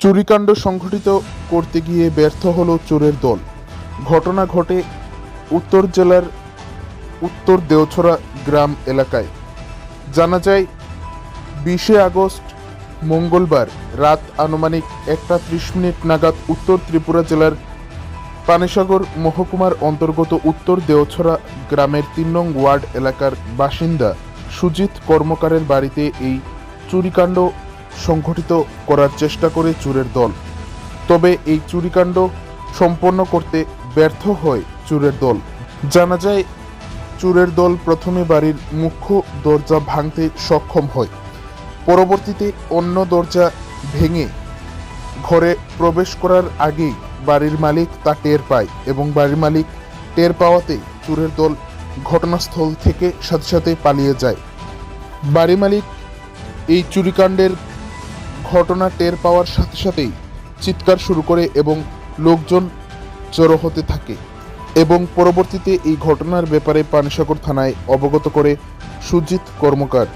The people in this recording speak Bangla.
চুরিকাণ্ড সংঘটিত করতে গিয়ে ব্যর্থ হল চোরের দল। ঘটনা ঘটে উত্তর জেলার উত্তর দেওছড়া গ্রাম এলাকায়। জানা যায়, বিশে আগস্ট, মঙ্গলবার রাত আনুমানিক একটা ত্রিশ মিনিট নাগাদ উত্তর ত্রিপুরা জেলার পানিসাগর মহকুমার অন্তর্গত উত্তর দেওছড়া গ্রামের তিন নং ওয়ার্ড এলাকার বাসিন্দা সুজিত কর্মকারের বাড়িতে এই চুরিকাণ্ড সংঘটিত করার চেষ্টা করে চোরের দল। তবে এই চুরিকাণ্ড সম্পন্ন করতে ব্যর্থ হয় চোরের দল। জানা যায়, চোরের দল প্রথমে বাড়ির মুখ্য দরজা ভাঙতে সক্ষম হয়। পরবর্তীতে অন্য দরজা ভেঙে ঘরে প্রবেশ করার আগেই বাড়ির মালিক তা টের পায় এবং বাড়ির মালিক টের পাওয়াতে চোরের দল ঘটনাস্থল থেকে সাথে সাথে পালিয়ে যায়। বাড়ি মালিক এই চুরিকাণ্ডের ঘটনা টের পাওয়ার সাথে সাথেই চিৎকার শুরু করে এবং লোকজন জড়ো হতে থাকে এবং পরবর্তীতে এই ঘটনার ব্যাপারে পানিসাগর থানায় অবগত করে সুজিত কর্মকার।